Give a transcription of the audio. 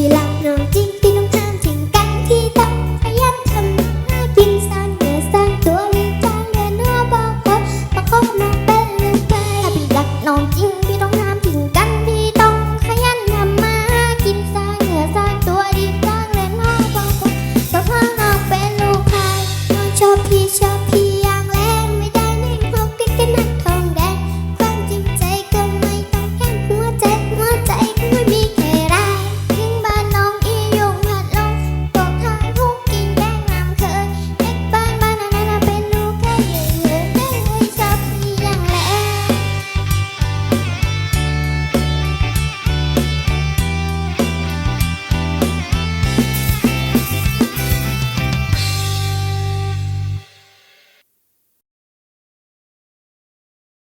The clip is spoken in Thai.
พี่รักน้องจริง